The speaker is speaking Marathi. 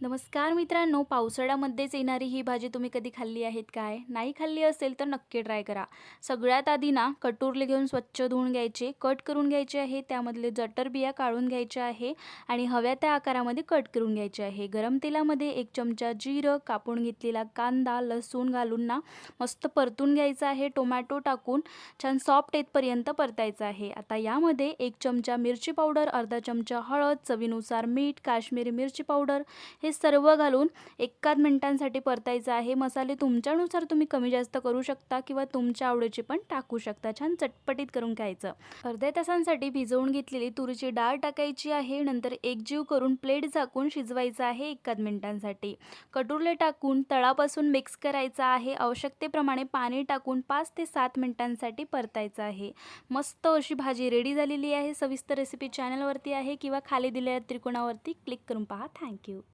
नमस्कार मित्रांनो पावसाळ्यामध्येच येणारी ही भाजी तुम्ही कधी खाल्ली आहेत काय? नाही खाल्ली असेल तर नक्की ट्राय करा. सगळ्यात आधी ना कटोरले घेऊन स्वच्छ धुवून घ्यायचे कट करून घ्यायचे आहे त्यामधले जटर बिया काढून घ्यायच्या आहे आणि हव्या त्या आकारामध्ये कट करून घ्यायचे आहे. गरम तेलामध्ये एक चमचा जिरं कापून घेतलेला कांदा लसूण घालून ना मस्त परतून घ्यायचं आहे टोमॅटो टाकून छान सॉफ्ट येतपर्यंत परतायचं आहे. आता यामध्ये एक चमचा मिरची पावडर अर्धा चमचा हळद चवीनुसार मीठ काश्मीरी मिरची पावडर हे सर्व घालून एकाच मिनिटांसाठी परतायचं आहे. मसाले तुमच्यानुसार तुम्ही कमी जास्त करू शकता किंवा तुमच्या आवडीचे पण टाकू शकता. छान चटपटीत करून खायचं अर्ध्या तासांसाठी भिजवून घेतलेली तुरीची डाळ टाकायची आहे. नंतर एकजीव करून प्लेट झाकून शिजवायचं आहे एकाच मिनिटांसाठी. कटुरले टाकून तळापासून मिक्स करायचं आहे. आवश्यकतेप्रमाणे पाणी टाकून पाच ते सात मिनिटांसाठी परतायचं आहे. मस्त अशी भाजी रेडी झालेली आहे. सविस्तर रेसिपी चॅनलवरती आहे किंवा खाली दिलेल्या त्रिकोणावरती क्लिक करून पहा. थँक्यू.